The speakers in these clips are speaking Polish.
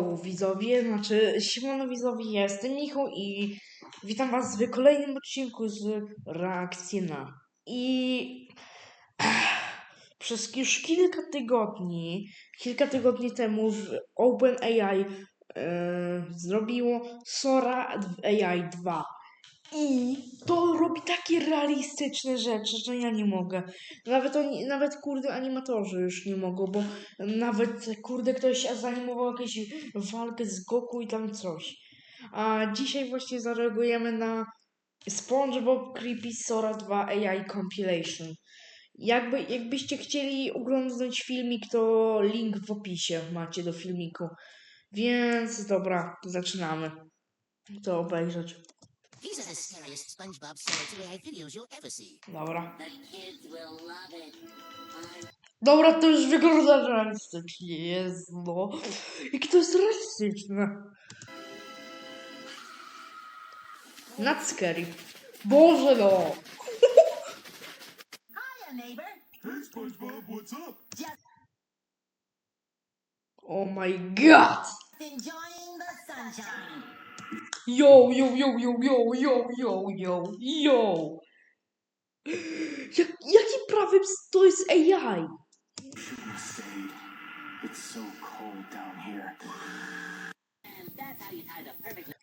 Yo, widzowie, znaczy siemano widzowie, jestem Michał i witam was w kolejnym odcinku z reakcji na. I przez już kilka tygodni, kilka tygodni temu w OpenAI e, zrobiło Sora AI 2. I to robi takie realistyczne rzeczy, że ja nie mogę. Nawet oni, nawet kurde animatorzy już nie mogą, bo nawet kurde ktoś zanimował jakąś walkę z Goku i tam coś. A dzisiaj właśnie zareagujemy na SpongeBob Creepy Sora 2 AI Compilation. Jakby, jakbyście chcieli oglądać filmik, to link w opisie macie do filmiku. Więc dobra, zaczynamy to obejrzeć. These are the scariest SpongeBob Sora 2 videos you'll ever see. Dobra. The kids will love it. Dobra, to już wygląda realistycznie, jest no. Jakie to jest realistyczne. Not scary. Boże no. Hiya, neighbor. Hey, SpongeBob, what's up? Oh my god. Enjoying the sunshine. Yo, yo, yo, yo, yo, yo, yo, yo, yo. Jak, jakim prawem to jest AI?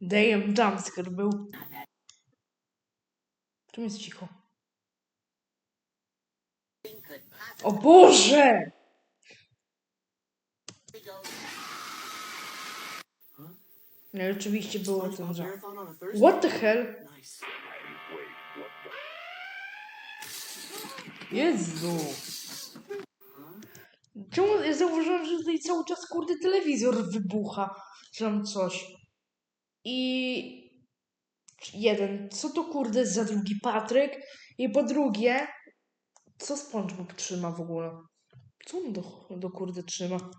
Damn, jumpscare był. Czym jest cicho? O Boże! No i oczywiście było ten, że... What the hell? Jezu. Czemu ja zauważyłem, że tutaj cały czas kurde telewizor wybucha, czy tam coś. I jeden, co to kurde za drugi Patryk? I po drugie, co SpongeBob trzyma w ogóle? Co on do, do kurde trzyma?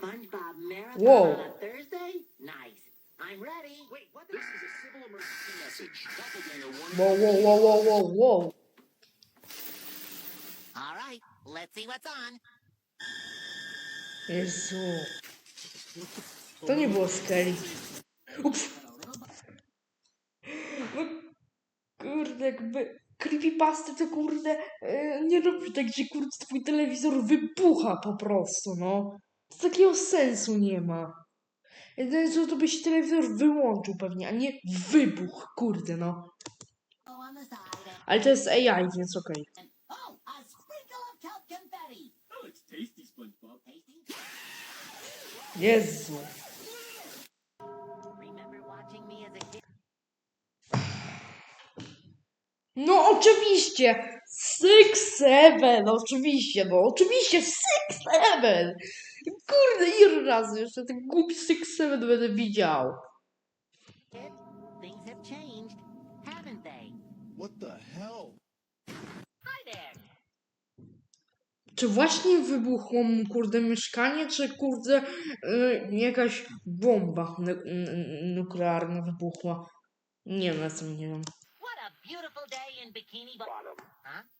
SpongeBob marathon Whoa. on a Thursday? Nice. I'm ready. Wait, what? This is a civil emergency message. Doppelganger warning. Wow, wow, wow, wow, wow, wow. All right, let's see what's on. Jezu. To nie było scary. Ups. No, kurde, jakby creepypasty to kurde e, nie robi tak, że kurde twój telewizor wybucha po prostu, no. To takiego sensu nie ma. Jedyne co, to by się telewizor wyłączył pewnie, a nie wybuch, kurde no. Ale to jest AI, więc okej. Okay. Jezu. No oczywiście! Six Seven! Oczywiście, bo oczywiście Six Seven! Kurde, ile razy jeszcze ten głupi Six Seven będę widział. Kid, things have changed, haven't they? What the hell? Hi there. Czy właśnie wybuchło mu kurde mieszkanie, czy kurde y, jakaś bomba nuklearna wybuchła? Nie wiem, sam nie wiem. What a beautiful day in Bikini Bottom. Huh?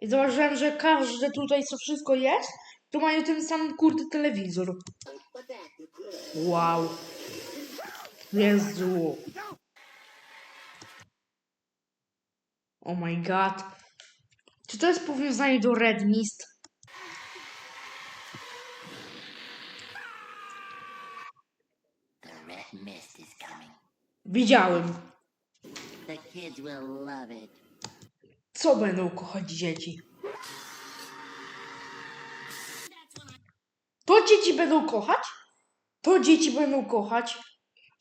I zauważyłem, że każde tutaj, co wszystko jest, to mają ten sam kurde telewizor. Wow. Jezu. Oh my god. Czy to jest powiązanie do Red Mist? Widziałem. The kids will love it. Co będą kochać dzieci? To dzieci będą kochać? To dzieci będą kochać?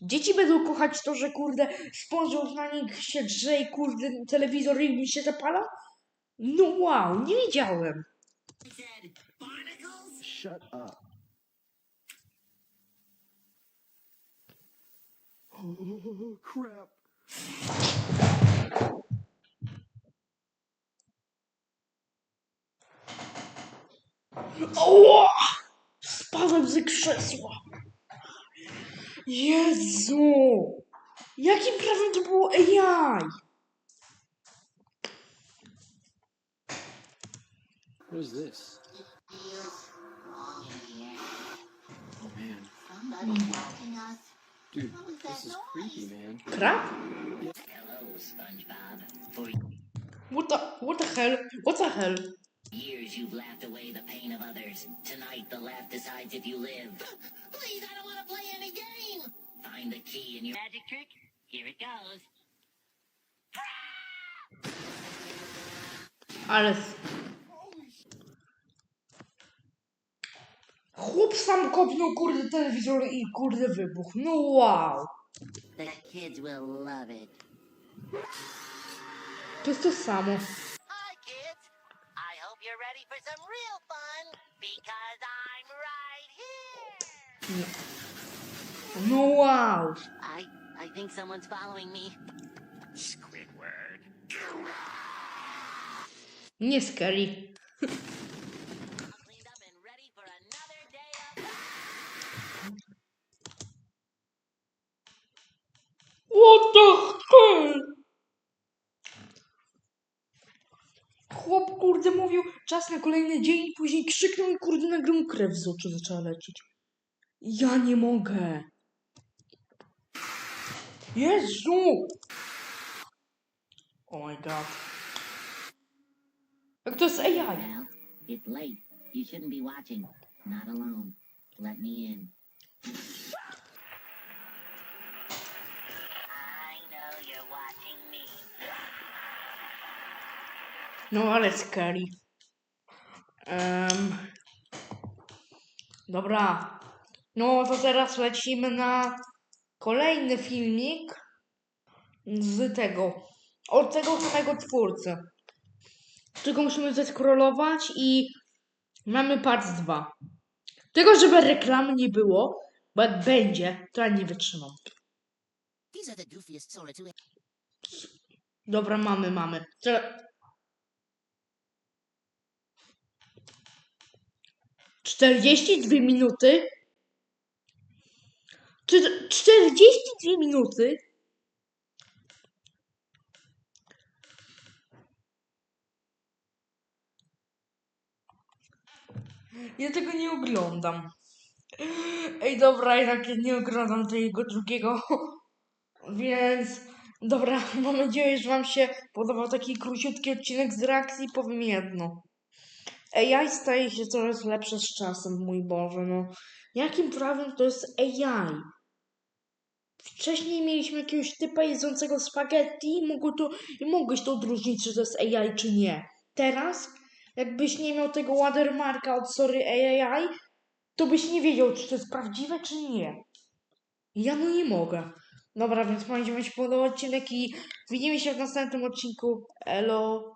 Dzieci będą kochać to, że kurde spojrzał na nich się drze i kurde telewizor im się zapala? No wow, nie wiedziałem. Shut up. Oh, crap. Oła! Spadłem ze krzesła. Jezu! Jakim prawem to było AI? What is this? Oh man, Somebody's watching us. dude, this is creepy, man. Krab? Hello, SpongeBob. What the, what the hell? What the hell? Years you've laughed away the pain of others. Tonight the laugh decides if you live. Please, I don't want to play any game. Find the key in your magic trick. Here it goes. Ale... s- Chłop sam kopnął kurde telewizor i kurde wybuch. No wow. The kids will love it. To jest to samo. You're ready for some real fun because I'm right here. No wow. I I think someone's following me. Squidward. Nie scary. All cleaned kurde mówił czas na kolejny dzień i później krzyknął i kurde nagle mu krew z oczu zaczęła lecieć. Ja nie mogę. Jezu! Oh my god. Jak to jest AI? Well, it's late. You shouldn't be watching. Not alone. Let me in. No ale scary. Em, dobra. No to teraz lecimy na kolejny filmik z tego. Od tego samego twórcy. Tylko musimy zeskrolować i mamy part 2. Tylko żeby reklamy nie było, bo jak będzie, to ja nie wytrzymam. Dobra, mamy, mamy. Czekaj. 42 minuty? Czy 42 minuty? Ja tego nie oglądam. Ej, dobra, jednak nie oglądam tego drugiego. Więc dobra, mam nadzieję, że Wam się podobał taki króciutki odcinek z reakcji. Powiem jedno. AI staje się coraz lepsze z czasem, mój Boże, no. Jakim prawem to jest AI? Wcześniej mieliśmy jakiegoś typa jedzącego spaghetti i, mogło to, i mogłeś to odróżnić, czy to jest AI, czy nie. Teraz, jakbyś nie miał tego watermarka od Sorry AI, to byś nie wiedział, czy to jest prawdziwe, czy nie. Ja no nie mogę. Dobra, więc mam nadzieję, że się podobał odcinek i widzimy się w następnym odcinku. Elo.